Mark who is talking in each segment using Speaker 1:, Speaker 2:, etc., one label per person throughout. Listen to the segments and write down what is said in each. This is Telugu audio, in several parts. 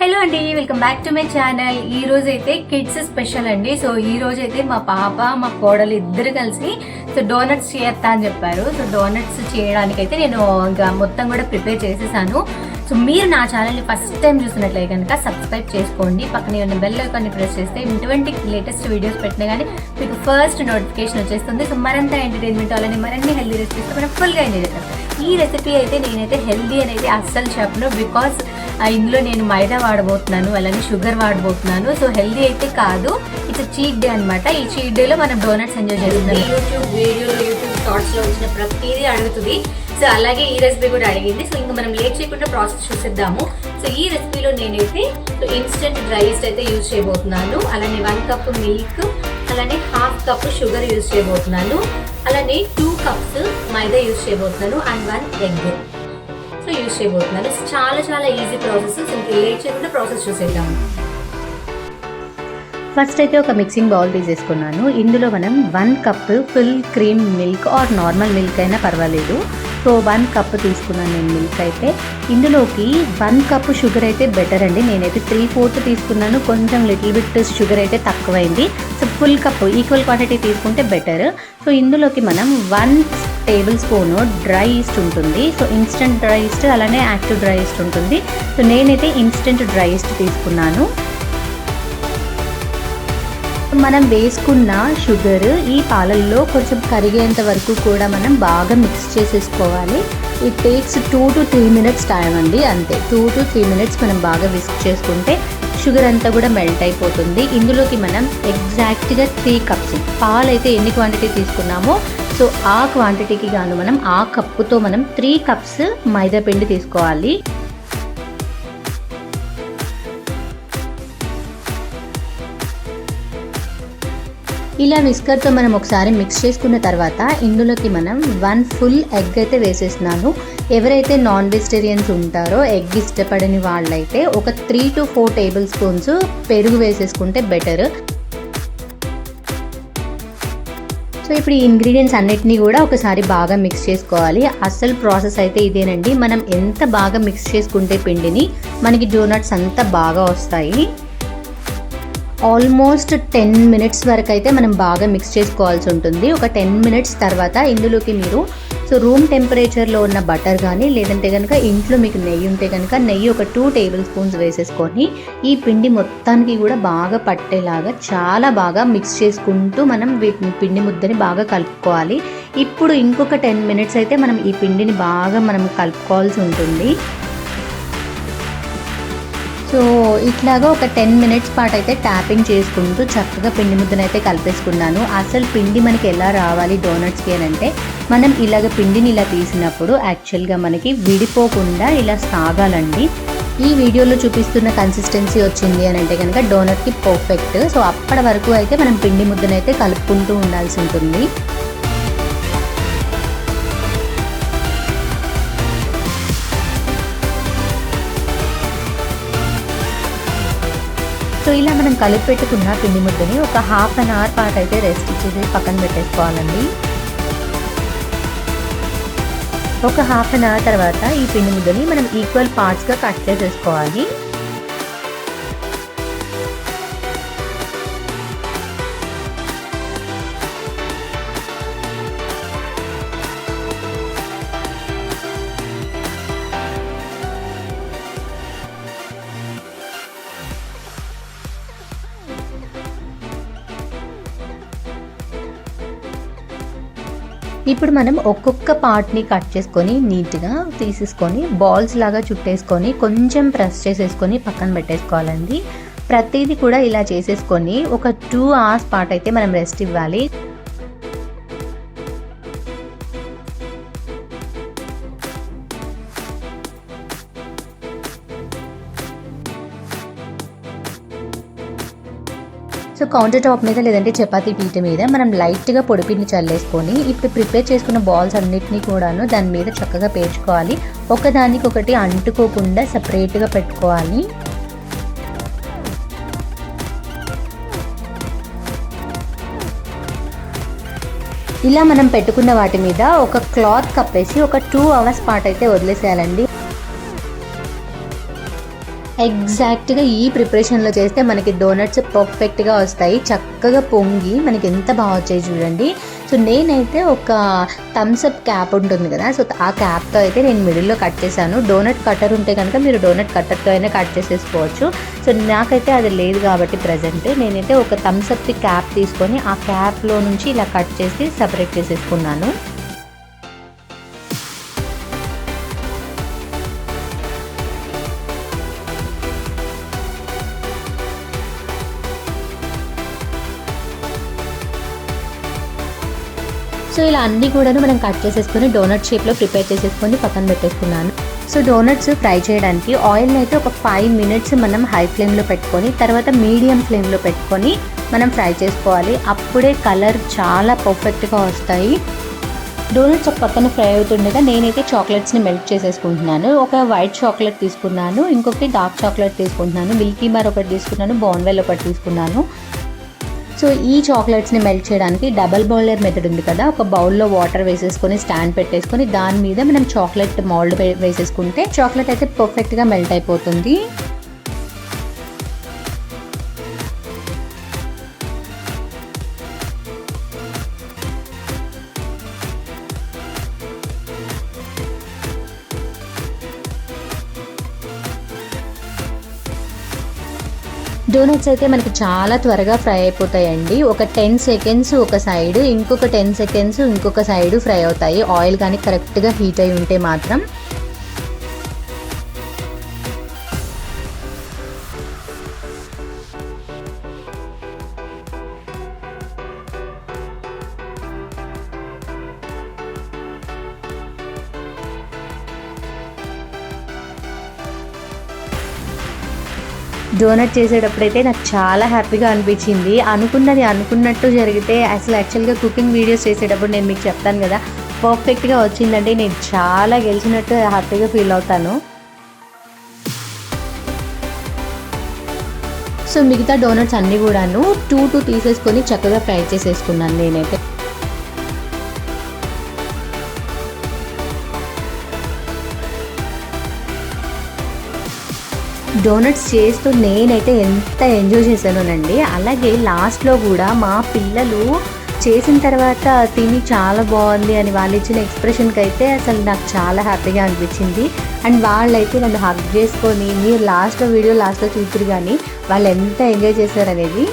Speaker 1: హలో అండి welcome back to my channel ఈ రోజు అయితే కిడ్స్ స్పెషల్ అండి. సో ఈ రోజు అయితే మా పాప మా కోడలు ఇద్దరు కలిసి సో డోనట్స్ చేస్తా అని చెప్పారు. సో డోనట్స్ చేయడానికైతే నేను ఇంకా మొత్తం కూడా ప్రిపేర్ చేసేసాను. సో మీరు నా ఛానల్ని ఫస్ట్ టైం చూసినట్లయితే కనుక సబ్స్క్రైబ్ చేసుకోండి. పక్కనే ఉన్న బెల్ ఐకాన్ని ప్రెస్ చేస్తే ఇటువంటి లేటెస్ట్ వీడియోస్ పెట్టినా కానీ మీకు ఫస్ట్ నోటిఫికేషన్ వచ్చేస్తుంది. సో మరింత ఎంటర్టైన్మెంట్ అలానే మరిన్ని హెల్దీ రెసిపీస్ మనం ఫుల్గా ఎంజాయ్ ఈ రెసిపీ అయితే నేనైతే హెల్దీ అనేది అస్సలు చెప్పను బికాస్ ఇందులో నేను మైదా వాడబోతున్నాను అలానే షుగర్ వాడబోతున్నాను. సో హెల్దీ అయితే కాదు ఇట్స్ చీట్ డే అనమాట ఈ చీట్ డేలో మనం డోనట్స్ ఎంజాయ్ చేస్తున్నాం. యూట్యూబ్ వీడియోలో యూట్యూబ్ షార్ట్స్లో వచ్చిన ప్రతిదీ అడుగుతుంది. సో అలాగే ఈ రెసిపీ కూడా అడిగింది. సో ఇంకా మనం లేట్ చేయకుండా ప్రాసెస్ చూసేద్దాము. సో ఈ రెసిపీలో నేనైతే ఇన్స్టెంట్ డ్రై ఈస్ట్ అయితే యూజ్ చేయబోతున్నాను. అలానే వన్ కప్ మిల్క్ అలానే హాఫ్ కప్ షుగర్ యూజ్ చేయబోతున్నాను. అలానే టూ కప్స్ మైదా యూజ్ చేయబోతున్నాను and one egg so use చేయబోతున్నాను. చాలా చాలా ఈజీ ప్రాసెస్ ఇంకా లేట్ చేయకుండా ప్రాసెస్ చూసేద్దాము
Speaker 2: ఫస్ట్ అయితే ఒక మిక్సింగ్ బౌల్ తీసేసుకున్నాను. ఇందులో మనం one cup full cream milk or normal milk అయినా పర్వాలేదు. సో వన్ కప్ తీసుకున్నాను నేను మిల్క్ అయితే. ఇందులోకి వన్ కప్ షుగర్ అయితే బెటర్ అండి. నేనైతే త్రీ ఫోర్త్ తీసుకున్నాను. కొంచెం లిటిల్ బిట్ షుగర్ అయితే తక్కువైంది. ఫుల్ కప్ ఈక్వల్ క్వాంటిటీ తీసుకుంటే బెటర్ సో ఇందులోకి మనం one tablespoon dry yeast ఉంటుంది. సో ఇన్స్టెంట్ డ్రై ఈస్ట్ అలానే యాక్టివ్ డ్రై ఈస్ట్ ఉంటుంది. సో నేనైతే ఇన్స్టెంట్ డ్రై ఈస్ట్ తీసుకున్నాను. మనం వేసుకున్న షుగర్ ఈ పాలల్లో కొంచెం కరిగేంత వరకు కూడా మనం బాగా మిక్స్ చేసేసుకోవాలి. It takes two to three minutes time అండి అంతే. టూ టు త్రీ మినిట్స్ మనం బాగా విస్క్ చేసుకుంటే షుగర్ అంతా కూడా మెల్ట్ అయిపోతుంది. ఇందులోకి మనం ఎగ్జాక్ట్గా త్రీ కప్స్ పాలు అయితే ఎన్ని క్వాంటిటీ తీసుకున్నామో సో ఆ క్వాంటిటీకి గాను మనం ఆ కప్పుతో మనం త్రీ కప్స్ మైదా పిండి తీసుకోవాలి. ఇలా విస్కర్తో మనం ఒకసారి మిక్స్ చేసుకున్న తర్వాత ఇందులోకి మనం వన్ ఫుల్ ఎగ్ అయితే వేసేస్తున్నాను. ఎవరైతే నాన్ వెజిటేరియన్స్ ఉంటారో ఎగ్ ఇష్టపడని వాళ్ళైతే ఒక three to four tablespoons పెరుగు వేసేసుకుంటే బెటర్ సో ఇప్పుడు ఈ ఇంగ్రీడియంట్స్ అన్నిటినీ కూడా ఒకసారి బాగా మిక్స్ చేసుకోవాలి. అసలు ప్రాసెస్ అయితే ఇదేనండి. మనం ఎంత బాగా మిక్స్ చేసుకుంటే పిండిని మనకి డోనట్స్ అంత బాగా వస్తాయి. ఆల్మోస్ట్ టెన్ మినిట్స్ వరకు అయితే మనం బాగా మిక్స్ చేసుకోవాల్సి ఉంటుంది. ఒక టెన్ మినిట్స్ తర్వాత ఇందులోకి మీరు సో రూమ్ టెంపరేచర్లో ఉన్న బటర్ కానీ లేదంటే కనుక ఇంట్లో మీకు నెయ్యి ఉంటే కనుక నెయ్యి ఒక టూ టేబుల్ స్పూన్స్ వేసేసుకొని ఈ పిండి మొత్తానికి కూడా బాగా పట్టేలాగా చాలా బాగా మిక్స్ చేసుకుంటూ మనం వీటిని పిండి ముద్దని బాగా కలుపుకోవాలి. ఇప్పుడు ఇంకొక టెన్ మినిట్స్ అయితే మనం ఈ పిండిని బాగా మనం కలుపుకోవాల్సి ఉంటుంది. సో ఇట్లాగా ఒక టెన్ మినిట్స్ పాటు అయితే ట్యాపింగ్ చేసుకుంటూ చక్కగా పిండి ముద్దను అయితే కలిపేసుకున్నాను. అసలు పిండి మనకి ఎలా రావాలి డోనట్స్కి అని అంటే మనం ఇలాగ పిండిని ఇలా తీసినప్పుడు యాక్చువల్గా మనకి విడిపోకుండా ఇలా సాగాలండి. ఈ వీడియోలో చూపిస్తున్న కన్సిస్టెన్సీ వచ్చింది అని అంటే కనుక డోనట్కి పర్ఫెక్ట్ సో అప్పటి వరకు అయితే మనం పిండి ముద్దనైతే కలుపుకుంటూ ఉండాల్సి ఉంటుంది. సో ఇలా మనం కలిపి పెట్టుకున్న పిండి ముద్దని ఒక హాఫ్ అన్ అవర్ పాటు అయితే రెస్ట్ ఇచ్చేసి పక్కన పెట్టేసుకోవాలండి. ఒక హాఫ్ అన్ అవర్ తర్వాత ఈ పిండి ముద్దని మనం ఈక్వల్ పార్ట్స్గా కట్ చేసేసుకోవాలి. ఇప్పుడు మనం ఒక్కొక్క పార్ట్ని కట్ చేసుకొని నీట్గా తీసేసుకొని బాల్స్ లాగా చుట్టేసుకొని కొంచెం ప్రెస్ చేసేసుకొని పక్కన పెట్టేసుకోవాలండి. ప్రతిదీ కూడా ఇలా చేసేసుకొని ఒక టూ అవర్స్ పాటు అయితే మనం రెస్ట్ ఇవ్వాలి. కౌంటర్ టాప్ మీద లేదంటే చపాతీ పీట మీద మనం లైట్గా పొడిపిండి చల్లేసుకొని ఇప్పుడు ప్రిపేర్ చేసుకున్న బాల్స్ అన్నిటినీ కూడాను దాని మీద చక్కగా పేర్చుకోవాలి. ఒకదానికి ఒకటి అంటుకోకుండా సపరేట్గా పెట్టుకోవాలి. ఇలా మనం పెట్టుకున్న వాటి మీద ఒక క్లాత్ కప్పేసి ఒక టూ అవర్స్ పాటు అయితే వదిలేసేయాలండి. ఎగ్జాక్ట్గా ఈ ప్రిపరేషన్లో చేస్తే మనకి డోనట్స్ పర్ఫెక్ట్గా వస్తాయి. చక్కగా పొంగి మనకి ఎంత బాగా వచ్చాయి చూడండి. సో నేనైతే ఒక థమ్స్అప్ క్యాప్ ఉంటుంది కదా సో ఆ క్యాప్తో అయితే నేను మిడిల్లో కట్ చేశాను. డోనట్ కట్టర్ ఉంటే కనుక మీరు డోనట్ కట్టర్తో అయినా కట్ చేసేసుకోవచ్చు. సో నాకైతే అది లేదు కాబట్టి ప్రజెంట్. నేనైతే ఒక థమ్స్ క్యాప్ తీసుకొని ఆ క్యాప్లో నుంచి ఇలా కట్ చేసి సపరేట్ చేసేసుకున్నాను. ఇలా అన్ని కూడాను మనం కట్ చేసేసుకొని డోనట్ షేప్లో ప్రిపేర్ చేసేసుకొని పక్కన పెట్టేసుకున్నాను. సో డోనట్స్ ఫ్రై చేయడానికి ఆయిల్ని అయితే ఒక ఫైవ్ మినిట్స్ మనం హై ఫ్లేమ్లో పెట్టుకొని తర్వాత మీడియం ఫ్లేమ్లో పెట్టుకొని మనం ఫ్రై చేసుకోవాలి. అప్పుడే కలర్ చాలా పర్ఫెక్ట్గా వస్తాయి. డోనట్స్ ఒక పక్కన ఫ్రై అవుతుండగా నేనైతే చాక్లెట్స్ని మెల్ట్ చేసేసుకుంటున్నాను. ఒక వైట్ చాక్లెట్ తీసుకున్నాను ఇంకొకటి డార్క్ చాక్లెట్ తీసుకుంటున్నాను మిల్కీ బార్ ఒకటి తీసుకున్నాను బోన్వెల్ ఒకటి తీసుకున్నాను. సో ఈ చాక్లెట్స్ని మెల్ట్ చేయడానికి డబల్ బౌలర్ మెథడ్ ఉంది కదా. ఒక బౌల్లో వాటర్ వేసేసుకొని స్టాండ్ పెట్టేసుకొని దాని మీద మనం చాక్లెట్ మౌల్డ్ వేసేసుకుంటే చాక్లెట్ అయితే పర్ఫెక్ట్గా మెల్ట్ అయిపోతుంది. డోనట్స్ అయితే మనకి చాలా త్వరగా ఫ్రై అయిపోతాయండి. ఒక టెన్ సెకండ్స్ ఒక సైడ్ ఇంకొక టెన్ సెకండ్స్ ఇంకొక సైడ్ ఫ్రై అవుతాయి. ఆయిల్ కానీ కరెక్ట్గా హీట్ అయి ఉంటే మాత్రం. డోనట్ చేసేటప్పుడైతే నాకు చాలా హ్యాపీగా అనిపించింది. అనుకున్నది అనుకున్నట్టు జరిగితే అసలు యాక్చువల్గా కుకింగ్ వీడియోస్ చేసేటప్పుడు నేను మీకు చెప్తాను కదా పర్ఫెక్ట్గా వచ్చిందంటే నేను చాలా గెలిచినట్టు హ్యాపీగా ఫీల్ అవుతాను. సో మిగతా డోనట్స్ అన్నీ కూడాను టూ టూ తీసేసుకొని చక్కగా ఫ్రై చేసేసుకున్నాను నేనైతే. డోనట్స్ చేస్తూ నేనైతే ఎంత ఎంజాయ్ చేశానోనండి. అలాగే లాస్ట్లో కూడా మా పిల్లలు చేసిన తర్వాత తిని చాలా బాగుంది అని వాళ్ళు ఇచ్చిన ఎక్స్ప్రెషన్కి అయితే అసలు నాకు చాలా హ్యాపీగా అనిపించింది. అండ్ వాళ్ళైతే నన్ను హక్ చేసుకొని మీరు లాస్ట్లో వీడియో లాస్ట్లో చూతురు కానీ వాళ్ళు ఎంత ఎంజాయ్ చేశారనేది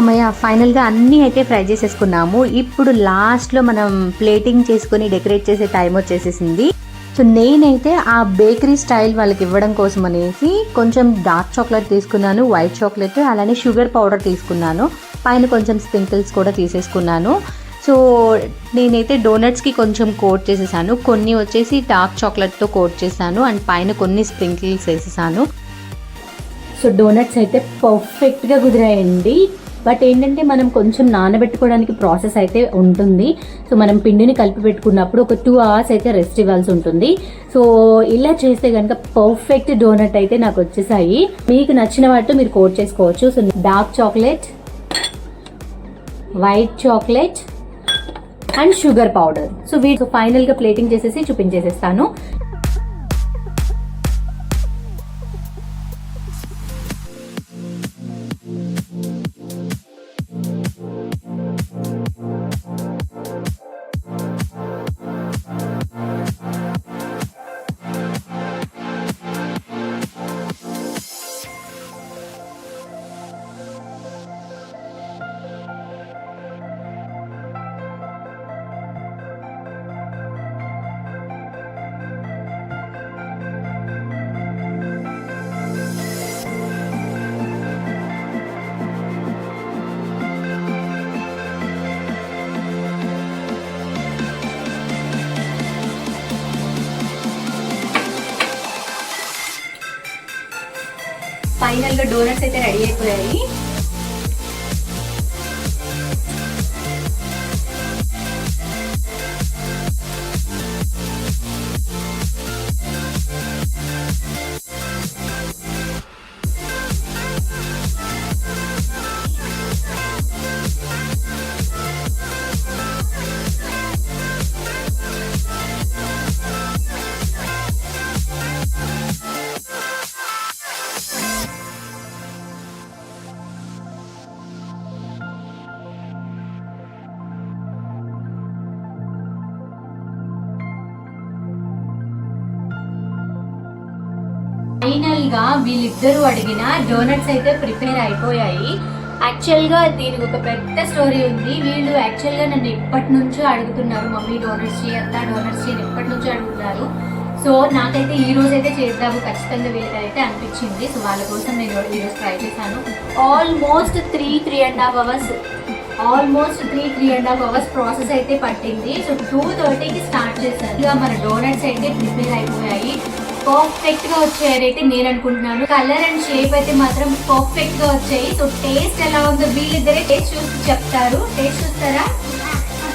Speaker 2: అమ్మయ్య ఫైనల్గా అన్నీ అయితే ఫ్రై చేసేసుకున్నాము. ఇప్పుడు లాస్ట్లో మనం ప్లేటింగ్ చేసుకొని డెకరేట్ చేసే టైం వచ్చేసేసింది. సో నేనైతే ఆ బేకరీ స్టైల్ వాళ్ళకి ఇవ్వడం కోసం అనేసి కొంచెం డార్క్ చాక్లెట్ తీసుకున్నాను వైట్ చాక్లెట్ అలానే షుగర్ పౌడర్ తీసుకున్నాను. పైన కొంచెం స్ప్రింకిల్స్ కూడా తీసేసుకున్నాను. సో నేనైతే డోనట్స్కి కొంచెం కోట్ చేసేసాను. కొన్ని వచ్చేసి డార్క్ చాక్లెట్తో కోట్ చేశాను. అండ్ పైన కొన్ని స్ప్రింకిల్స్ వేసేసాను. సో డోనట్స్ అయితే పర్ఫెక్ట్గా కుదిరాయండి. బట్ ఏంటంటే మనం కొంచెం నానబెట్టుకోవడానికి ప్రాసెస్ అయితే ఉంటుంది. సో మనం పిండిని కలిపి పెట్టుకున్నప్పుడు ఒక టూ అవర్స్ అయితే రెస్ట్ ఇవ్వాల్సి ఉంటుంది. సో ఇలా చేస్తే కనుక పర్ఫెక్ట్ డోనట్ అయితే నాకు వచ్చేసాయి. మీకు నచ్చిన వాటితో మీరు కోట్ చేసుకోవచ్చు. So dark chocolate white chocolate and sugar powder so వీటి ఫైనల్గా ప్లేటింగ్ చేసేసి చూపించేసేస్తాను. ఫైనల్గా డోనట్స్ అయితే రెడీ అయిపోయాయి. ఫైనల్గా వీళ్ళిద్దరూ అడిగిన డోనట్స్ అయితే ప్రిపేర్ అయిపోయాయి. యాక్చువల్గా దీనికి ఒక పెద్ద స్టోరీ ఉంది. వీళ్ళు యాక్చువల్గా నన్ను ఎప్పటి నుంచో అడుగుతున్నారు మమ్మీ డోనట్స్ చేయత్తా డోనట్స్ చేయని. ఎప్పటి నుంచో అడుగుతున్నారు? సో నాకైతే ఈ రోజు అయితే చేద్దాము. ఖచ్చితంగా వీళ్ళకైతే అనిపించింది. సో వాళ్ళ కోసం నేను ఈరోజు ట్రై చేశాను. Almost three three and half hours almost three three and half hours process అయితే పట్టింది. సో టూ థర్టీకి స్టార్ట్ చేశారు. ఇక మన డోనట్స్ అయితే ప్రిపేర్ అయిపోయాయి. పర్ఫెక్ట్గా వచ్చాయైతే నేను అనుకుంటున్నాను. కలర్ అండ్ షేప్ అయితే మాత్రం పర్ఫెక్ట్గా వచ్చాయి. సో టేస్ట్ ఎలా ఉందో వీళ్ళిద్దరే టేస్ట్ చూసి చెప్తారు. టేస్ట్ చూస్తారా?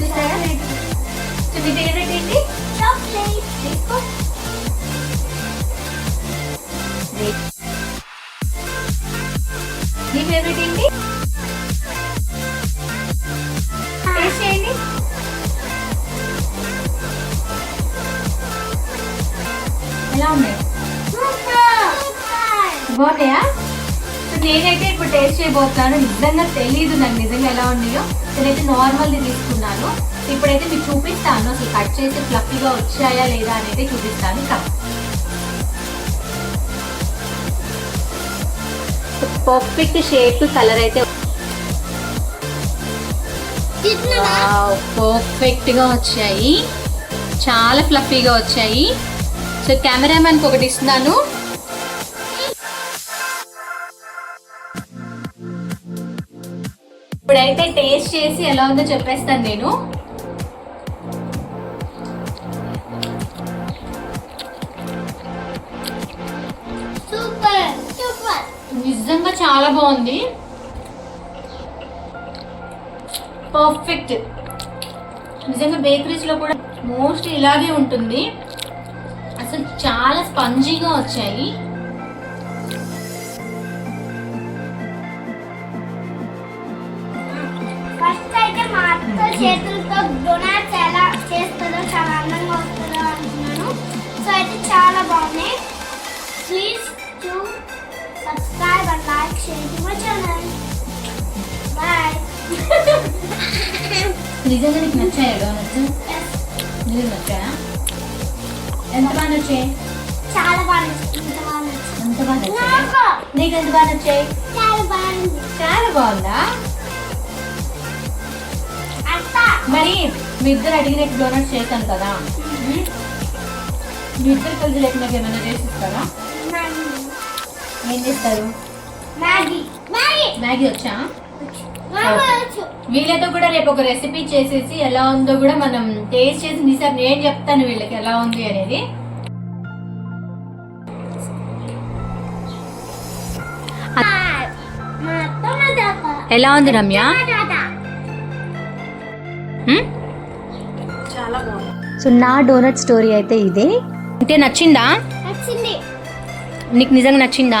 Speaker 2: చూస్తారా సో మీ ఫేవరెట్ ఏంటి? తీసుకో ఫేవరెట్ ఏంటి? టేస్ట్ చేయండి ఎలా ఉన్నాయి? బాగున్నాయా? సో నేనైతే ఇప్పుడు టేస్ట్ చేయబోతున్నాను. నిజంగా తెలీదు నాకు నిజంగా ఎలా ఉన్నాయో. నేనైతే నార్మల్ది తీసుకున్నాను. ఇప్పుడైతే మీకు చూపిస్తాను. అసలు కట్ చేసి ఫ్లఫీగా వచ్చాయా లేదా అనేది చూపిస్తాను. కప్ పర్ఫెక్ట్ షేప్ కలర్ అయితే పర్ఫెక్ట్గా వచ్చాయి. చాలా ఫ్లఫీగా వచ్చాయి. సో కెమెరామ్యాన్కి ఒకటి ఇస్తున్నాను. ఇప్పుడైతే టేస్ట్ చేసి ఎలా ఉందో చెప్పేస్తాను నేను. నిజంగా చాలా బాగుంది. పర్ఫెక్ట్. నిజంగా బేకరీస్లో కూడా మోస్ట్ ఇలాగే ఉంటుంది. చాలా స్పంజీగా వచ్చాయి.
Speaker 1: ఫస్ట్ అయితే మా అత్త చేతులతో డొనాట్స్ ఎలా చేస్తుందో చాలా అందంగా వస్తుందో అంటున్నాను. సో అయితే చాలా బాగున్నాయి. Please to subscribe and like share to my channel bye
Speaker 2: నిజంగా నీకు నచ్చాయా డోనట్స్? నిజంగా నచ్చాయా? ఎంత బాగా నచ్చాయి?
Speaker 1: చాలా బాగా
Speaker 2: ఎంత బాగా
Speaker 1: నాకు.
Speaker 2: ఎంత బాగా నచ్చాయి?
Speaker 1: చాలా బాగుంది?
Speaker 2: మరి మీ ఇద్దరు అడిగినట్టు డోనట్స్ చేశాను కదా. మీ ఇద్దరు కలిసి లేకుండా ఏమైనా చేసిస్తారా? ఏం చేస్తారు?
Speaker 1: మ్యాగీ. మ్యాగీ.
Speaker 2: వచ్చు. వీళ్ళతో కూడా రేపు ఒక రెసిపీ చేసేసి ఎలా ఉందో కూడా మనం టేస్ట్ చేసి ఈసారి నేను చెప్తాను వీళ్ళకి ఎలా ఉంది అనేది. ఎలా ఉంది రమ్య?
Speaker 3: సో నా డోనట్ స్టోరీ అయితే ఇదే.
Speaker 2: అంటే నచ్చిందా?
Speaker 1: నచ్చింది.
Speaker 2: నీకు నిజంగా నచ్చిందా?